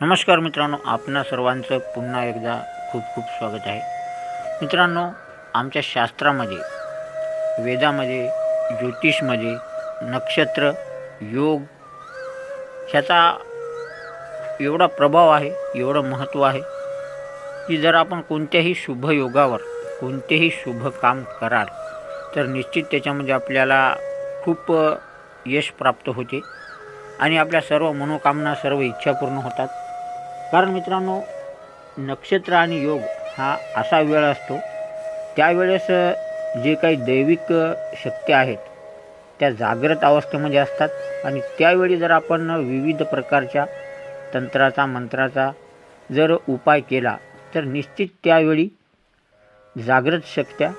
नमस्कार मित्रांनो आपणा सर्वांचं पुन्हा एकदा खूप खूप स्वागत आहे. मित्रांनो आमच्या शास्त्रामध्ये वेदामध्ये ज्योतिषमध्ये नक्षत्र योग ह्याचा एवढा प्रभाव आहे एवढं महत्त्व आहे की जर आपण कोणत्याही शुभ योगावर कोणतेही शुभ काम कराल तर निश्चित त्याच्यामध्ये आपल्याला खूप यश प्राप्त होते. आणि आपल्या सर्व मनोकामना सर्व इच्छा पूर्ण होतात. कारण मित्रांनो नक्षत्र आणि योग हा असा वेळ असतो त्यावेळेस जे काही दैविक शक्ती आहेत त्या जागृत अवस्थेमध्ये असतात. आणि त्यावेळी जर आपण विविध प्रकारच्या तंत्राचा मंत्राचा जर उपाय केला तर निश्चित त्यावेळी जागृत शक्त्या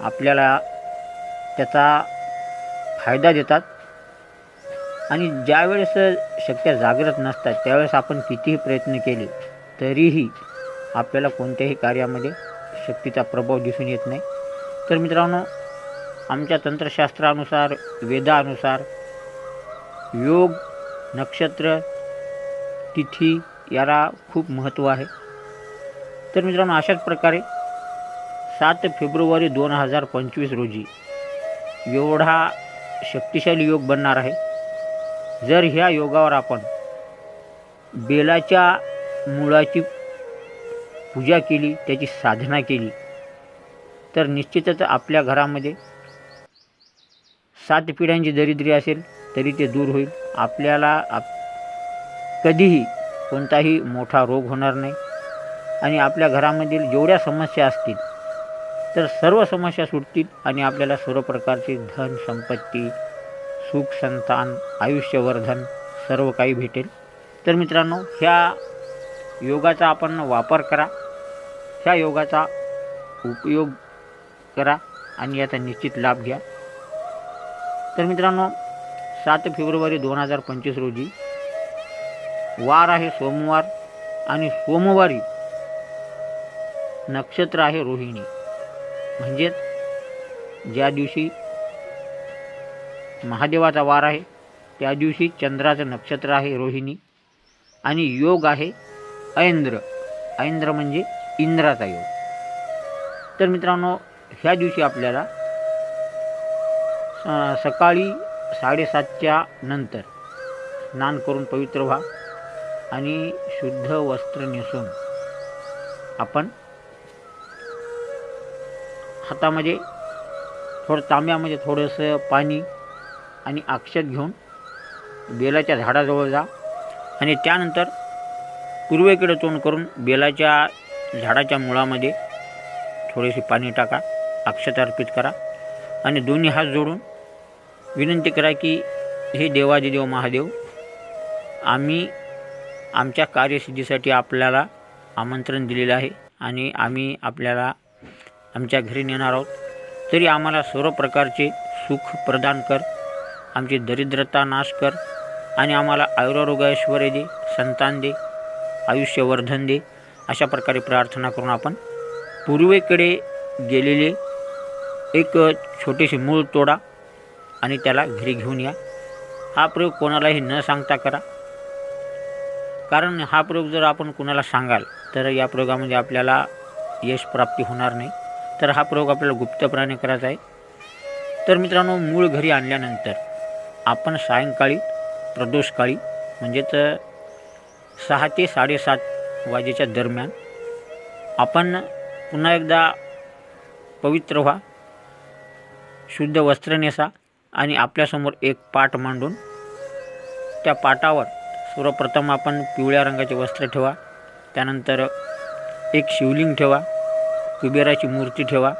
आपल्याला त्याचा फायदा देतात. आणि ज्यावेळेस शक्य जागृत नसतात त्यावेळेस आपण कितीही प्रयत्न केले तरीही आपल्याला कोणत्याही कार्यामध्ये शक्तीचा प्रभाव दिसून येत नाही. तर मित्रांनो आमच्या तंत्रशास्त्रानुसार वेदानुसार योग नक्षत्र तिथी याला खूप महत्त्व आहे. तर मित्रांनो अशाच प्रकारे सात फेब्रुवारी दोन हजार पंचवीस रोजी एवढा शक्तिशाली योग बनणार आहे. जर ह्या योगावर आपण बेलाच्या मुळाची पूजा केली त्याची साधना केली तर निश्चितच आपल्या घरामध्ये सात पिढ्यांची दरिद्री असेल तरी ते दूर होईल. आपल्याला आप कधीही कोणताही मोठा रोग होणार नाही. आणि आपल्या घरामधील जेवढ्या समस्या असतील तर सर्व समस्या सुटतील आणि आपल्याला सर्व प्रकारची धन संपत्ती सुख संतान आयुष्यवर्धन सर्व काही भेटेल. तर मित्रांनो ह्या योगाचा आपण वापर करा. ह्या योगाचा उपयोग करा आणि याचा निश्चित लाभ घ्या. तर मित्रांनो सात फेब्रुवारी दोन हजार पंचवीस रोजी वार आहे सोमवार आणि सोमवारी नक्षत्र आहे रोहिणी. म्हणजेच ज्या दिवशी महादेवाचा वार आहे. त्या दिवशी चंद्राचं नक्षत्र आहे रोहिणी. आणि योग आहे ऐंद्र. ऐंद्र म्हणजे इंद्राचा योग. तर मित्रांनो ह्या दिवशी आपल्याला सकाळी साडेसातच्या नंतर स्नान करून पवित्र व्हा आणि शुद्ध वस्त्र नेसून आपण हातामध्ये थोडं तांब्यामध्ये थोडंसं पाणी आणि अक्षत घेऊन बेलाच्या झाडाजवळ जा. आणि त्यानंतर पूर्वेकडे तोंड करून बेलाच्या झाडाच्या मुळामध्ये थोडेसे पाणी टाका अक्षत अर्पित करा. आणि दोन्ही हात जोडून विनंती करा की हे देवादिदेव महादेव आम्ही आमच्या कार्यसिद्धीसाठी आपल्याला आमंत्रण दिलेलं आहे आणि आम्ही आपल्याला आमच्या घरी नेणार आहोत. तरी आम्हाला सर्व प्रकारचे सुख प्रदान कर आमची दरिद्रता नाश कर आणि आम्हाला आयुरारोग्यश्वर दे संतान दे आयुष्यवर्धन दे अशा प्रकारे प्रार्थना करून आपण पूर्वेकडे गेलेले एक छोटेसे मूळ तोडा आणि त्याला घरी घेऊन या. हा प्रयोग कोणालाही न सांगता करा. कारण हा प्रयोग जर आपण कुणाला सांगाल तर या प्रयोगामध्ये आपल्याला यश प्राप्ती होणार नाही. तर हा प्रयोग आपल्याला गुप्तपणाने करायचा आहे. तर मित्रांनो मूळ घरी आणल्यानंतर आपण सायंकाळी प्रदोषकाळी म्हणजेच सहा ते साडेसात वाजेच्या दरम्यान आपण पुन्हा एकदा पवित्र व्हा शुद्ध वस्त्र नेसा आणि आपल्यासमोर एक पाट मांडून त्या पाटावर सर्वप्रथम आपण पिवळ्या रंगाचे वस्त्र ठेवा त्यानंतर एक शिवलिंग ठेवा कुबेराची मूर्ती ठेवा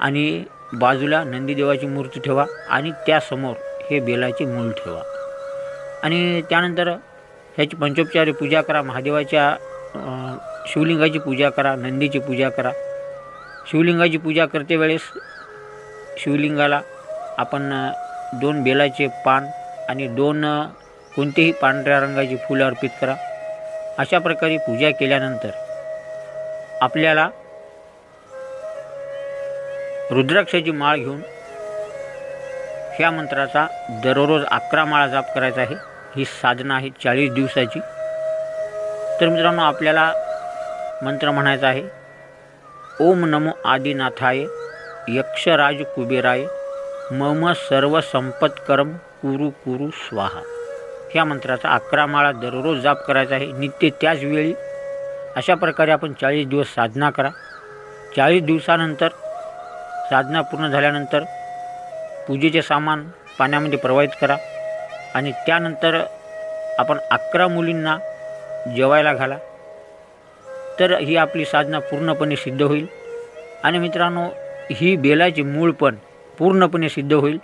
आणि बाजूला नंदीदेवाची मूर्ती ठेवा आणि त्यासमोर हे बेलाचे मूल ठेवा. आणि त्यानंतर ह्याची पंचोपचारी पूजा करा महादेवाच्या शिवलिंगाची पूजा करा नंदीची पूजा करा. शिवलिंगाची पूजा करते वेळेस शिवलिंगाला आपण दोन बेलाचे पान आणि दोन कोणतेही पांढऱ्या रंगाची फुलं अर्पित करा. अशा प्रकारे पूजा केल्यानंतर आपल्याला रुद्राक्षाची माळ घेऊन ह्या मंत्राचा दररोज अकरा माळा जाप करायचा आहे. ही साधना आहे चाळीस दिवसाची. तर मित्रांनो आपल्याला मंत्र म्हणायचा आहे ओम नमो आदिनाथाय यक्षराज कुबेराय मम सर्व संपत्करम कुरु कुरु स्वाहा. ह्या मंत्राचा अकरा माळा दररोज जाप करायचा आहे. नित्य त्याच वेळी अशा प्रकारे आपण चाळीस दिवस साधना करा. चाळीस दिवसानंतर साधना पूर्ण झाल्यानंतर पूजेचे सामान पाण्यामध्ये प्रवाहित करा आणि त्यानंतर आपण अकरा मुलींना जेवायला घाला. तर ही आपली साधना पूर्णपणे सिद्ध होईल. आणि मित्रांनो ही बेलाची मूळ पण पूर्णपणे सिद्ध होईल.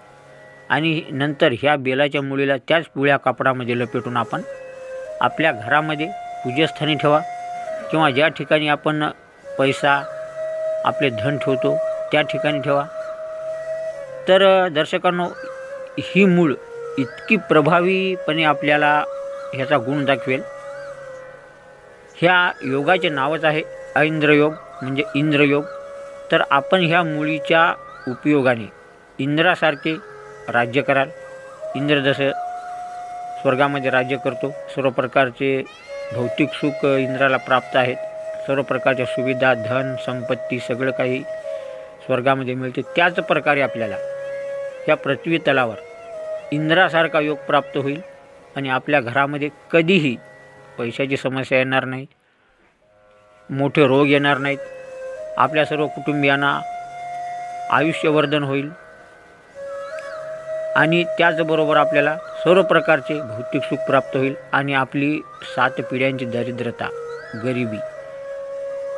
आणि नंतर ह्या बेलाच्या मुळीला त्याच पिवळ्या कापडामध्ये लपेटून आपण आपल्या घरामध्ये पूजास्थानी ठेवा. किंवा ज्या ठिकाणी आपण पैसा आपले धन ठेवतो त्या ठिकाणी ठेवा. तर दर्शकांनो ही मूळ इतकी प्रभावीपणे आपल्याला ह्याचा गुण दाखवेल. ह्या योगाचे नावच आहे ऐंद्रयोग म्हणजे इंद्रयोग. तर आपण ह्या मुळीच्या उपयोगाने इंद्रासारखे राज्य कराल. इंद्र जसं स्वर्गामध्ये राज्य करतो. सर्व प्रकारचे भौतिक सुख इंद्राला प्राप्त आहेत. सर्व प्रकारच्या सुविधा धन संपत्ती सगळं काही स्वर्गामध्ये मिळते. त्याच प्रकारे आपल्याला ह्या पृथ्वी तलावर इंद्रासारखा योग प्राप्त होईल आणि आपल्या घरामध्ये कधीही पैशाची समस्या येणार नाही मोठे रोग येणार नाहीत आपल्या सर्व कुटुंबियांना आयुष्यवर्धन होईल आणि त्याचबरोबर आपल्याला सर्व प्रकारचे भौतिक सुख प्राप्त होईल आणि आपली सात पिढ्यांची दरिद्रता गरिबी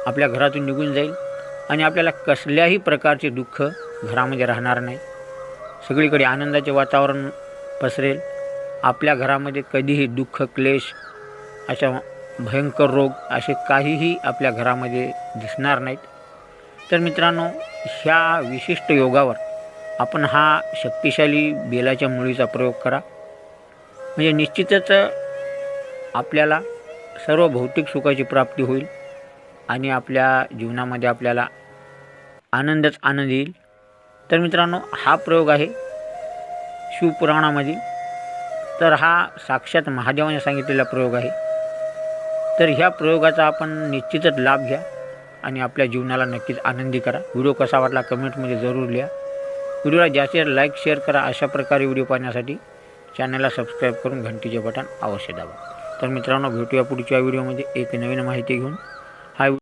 आपल्या घरातून निघून जाईल आणि आपल्याला कसल्याही प्रकारचे दुःख घरामध्ये राहणार नाही. सगळीकडे आनंदाचे वातावरण पसरेल. आपल्या घरामध्ये कधीही दुःख क्लेश अशा भयंकर रोग असे काहीही आपल्या घरामध्ये दिसणार नाहीत. तर मित्रांनो ह्या विशिष्ट योगावर आपण हा शक्तिशाली बेलाच्या मुळीचा प्रयोग करा. म्हणजे निश्चितच आपल्याला सर्व भौतिक सुखाची प्राप्ती होईल आणि आपल्या जीवनामध्ये आपल्याला आनंदच आनंद येईल. तर मित्रांनो हा प्रयोग आहे शिवपुराणामधील. तर हा साक्षात महादेवाने सांगितलेला प्रयोग आहे. तर ह्या प्रयोगाचा आपण निश्चितच लाभ घ्या आणि आपल्या जीवनाला नक्कीच आनंदी करा. व्हिडिओ कसा वाटला कमेंटमध्ये जरूर लिहा. व्हिडिओला जास्तीत लाईक शेअर करा. अशा प्रकारे व्हिडिओ पाहण्यासाठी चॅनलला सबस्क्राईब करून घंटीचे बटन अवश्य दाबा. तर मित्रांनो भेटूया पुढच्या व्हिडिओमध्ये. एक नवीन माहिती घेऊन